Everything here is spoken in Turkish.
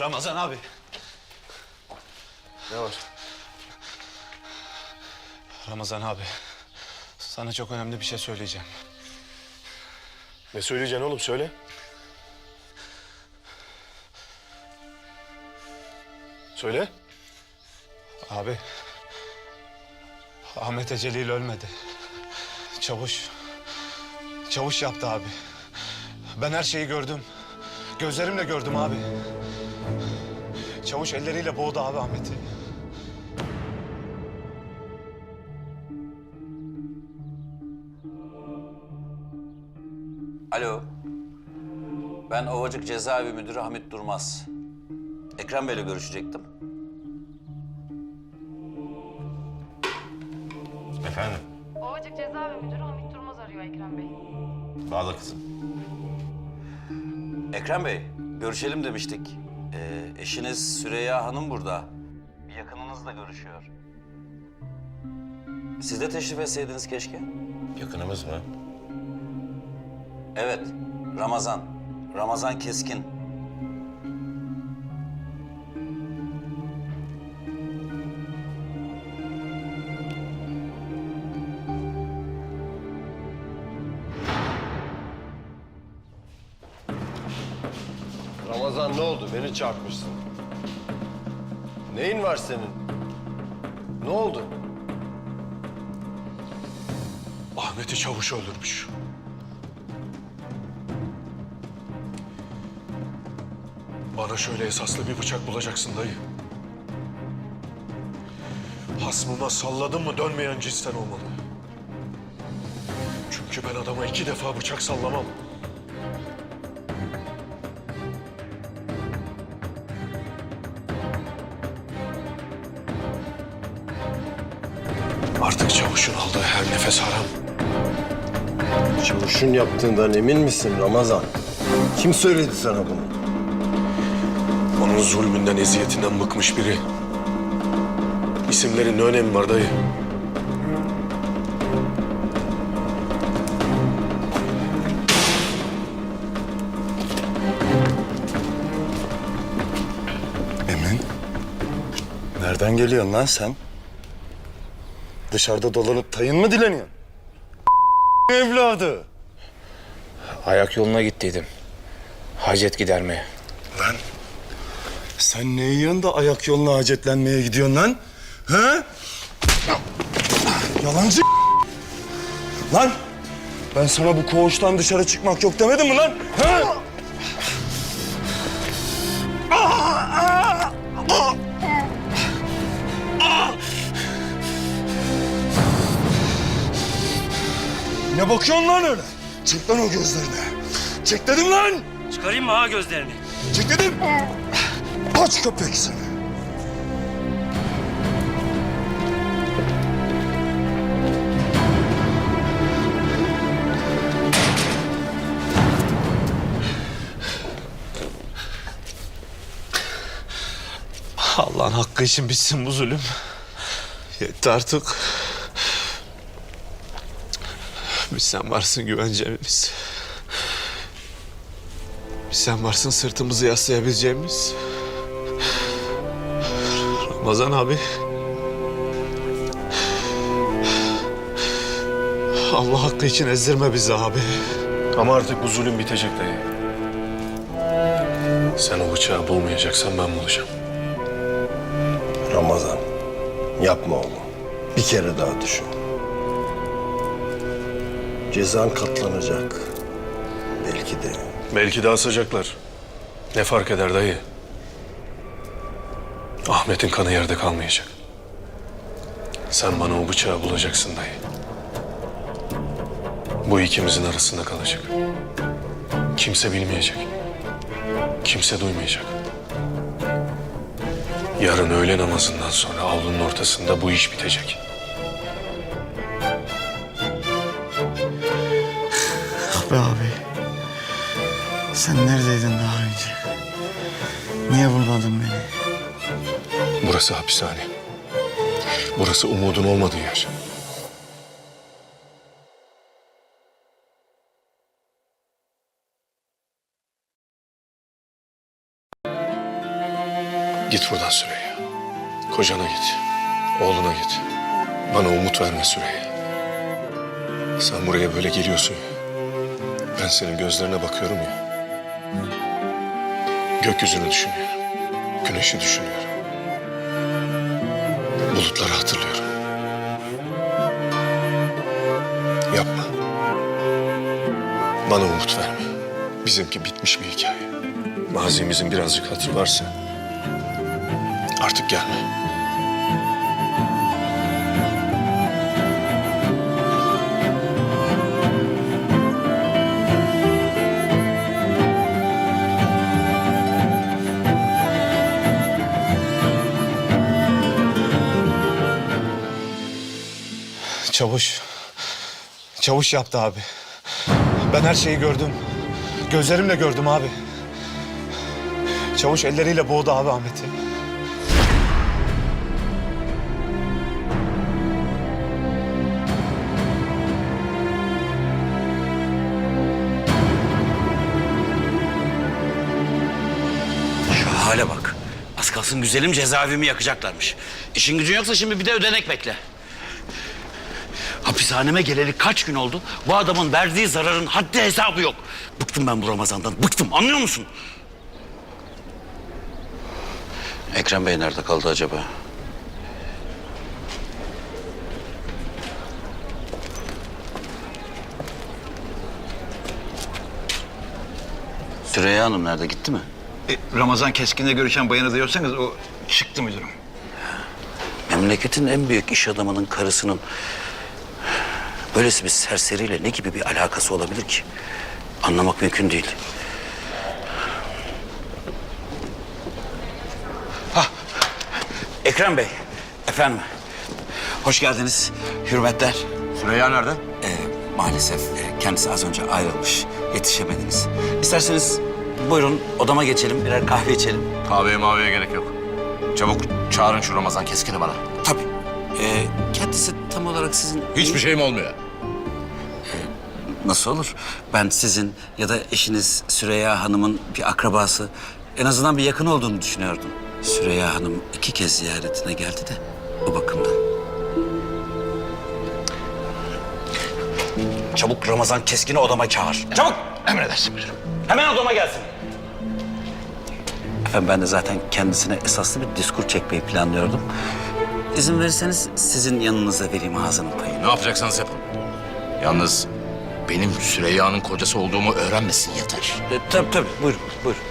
Ramazan abi. Ne var? Ramazan abi. Sana çok önemli bir şey söyleyeceğim. Ne söyleyeceksin oğlum söyle. Söyle. Abi. Ahmet Ecelil ölmedi. Çavuş. Çavuş yaptı abi. Ben her şeyi gördüm. Gözlerimle gördüm abi. Çavuş elleriyle boğdu abi Ahmet'i. Alo. Ben Ovacık Cezaevi Müdürü Hamit Durmaz. Ekrem Bey'le görüşecektim. Efendim? Ovacık Cezaevi Müdürü Hamit Durmaz arıyor Ekrem Bey. Bağla kızım. Ekrem Bey, görüşelim demiştik. Ee, eşiniz Süreyya Hanım burada. Bir yakınınızla görüşüyor. Siz de teşrif etseydiniz keşke. Yakınımız mı? Evet, Ramazan. Ramazan Keskin. Ramazan ne oldu? Beni çarpmışsın. Neyin var senin? Ne oldu? Ahmet'i çavuş öldürmüş. Bana şöyle esaslı bir bıçak bulacaksın dayı. Hasmıma salladın mı dönmeyen cinsten olmalı. Çünkü ben adama iki defa bıçak sallamam. Artık çavuşun aldığı her nefes haram. Çavuşun yaptığından emin misin Ramazan? Kim söyledi sana bunu? Onun zulmünden, eziyetinden bıkmış biri. İsimlerin ne önemi var dayı? Emin, nereden geliyorsun lan sen? Dışarıda dolanıp tayın mı dileniyorsun? Evladı. Ayak yoluna gittiydim. Hacet gidermeye. Lan, sen ne yiyorsun da ayak yoluna hacetlenmeye gidiyorsun lan? He? Yalancı Lan, ben sana bu koğuştan dışarı çıkmak yok demedim mi lan? He? Ne bakıyorsun lan öyle? Çek lan o gözlerini. Çek dedim lan. Çıkarayım mı ha gözlerini? Çek dedim. Aç köpek seni. Allah'ın hakkı için bitsin bu zulüm. Yetti artık. Biz sen varsın güvencemiz. Biz sen varsın sırtımızı yaslayabileceğimiz. Ramazan abi. Allah hakkı için ezdirme bizi abi. Ama artık bu zulüm bitecek dayı. Sen o bıçağı bulmayacaksan ben bulacağım. Ramazan, yapma oğlum. Bir kere daha düşün. Cezan katlanacak. Belki de Belki de asacaklar. Ne fark eder dayı? Ahmet'in kanı yerde kalmayacak. Sen bana o bıçağı bulacaksın dayı. Bu ikimizin arasında kalacak. Kimse bilmeyecek. Kimse duymayacak. Yarın öğle namazından sonra avlunun ortasında bu iş bitecek. Sen neredeydin daha önce? Niye bulmadın beni? Burası hapishane. Burası umudun olmadığı yer. Git buradan Süreyya. Kocana git. Oğluna git. Bana umut verme Süreyya. Sen buraya böyle geliyorsun ya. Ben senin gözlerine bakıyorum ya. Gökyüzünü düşünüyorum. Güneşi düşünüyorum. Bulutları hatırlıyorum. Yapma. Bana umut verme. Bizimki bitmiş bir hikaye. Mazimizin birazcık hatırı varsa artık gelme. Çavuş. Çavuş yaptı abi. Ben her şeyi gördüm. Gözlerimle gördüm abi. Çavuş elleriyle boğdu abi Ahmet'i. Şu hale bak. Az kalsın güzelim cezaevimi yakacaklarmış. İşin gücün yoksa şimdi bir de ödenek bekle. Hapishaneme geleli kaç gün oldu? Bu adamın verdiği zararın haddi hesabı yok. Bıktım ben bu Ramazan'dan. Bıktım anlıyor musun? Ekrem Bey nerede kaldı acaba? Süreyya Hanım nerede gitti mi? E, Ramazan Keskin'le görüşen bayanı diyorsanız o çıktı müdürüm. Memleketin en büyük iş adamının karısının böylesi bir serseriyle ne gibi bir alakası olabilir ki? Anlamak mümkün değil. Hah, Ekrem Bey, efendim. Hoş geldiniz, hürmetler. Süreyya nerede? Ee, maalesef e, kendisi az önce ayrılmış, yetişemediniz. İsterseniz buyurun odama geçelim, birer kahve içelim. Kahveye maveye gerek yok. Çabuk çağırın şu Ramazan Keskin'i bana. Tabii. Ee, kendisi tam olarak sizin... Hiçbir şeyim olmuyor. Nasıl olur? Ben sizin ya da eşiniz Süreyya Hanım'ın bir akrabası, en azından bir yakın olduğunu düşünüyordum. Süreyya Hanım iki kez ziyaretine geldi de o bakımdan. Çabuk Ramazan Keskin'i odama çağır. Çabuk! Emredersin müdürüm. Hemen odama gelsin. Efendim ben de zaten kendisine esaslı bir diskur çekmeyi planlıyordum. İzin verirseniz sizin yanınıza vereyim ağzının payını. Ne yapacaksanız yapın. Yalnız benim Süreyya'nın kocası olduğumu öğrenmesin yeter. E, tabii tabii buyurun buyurun.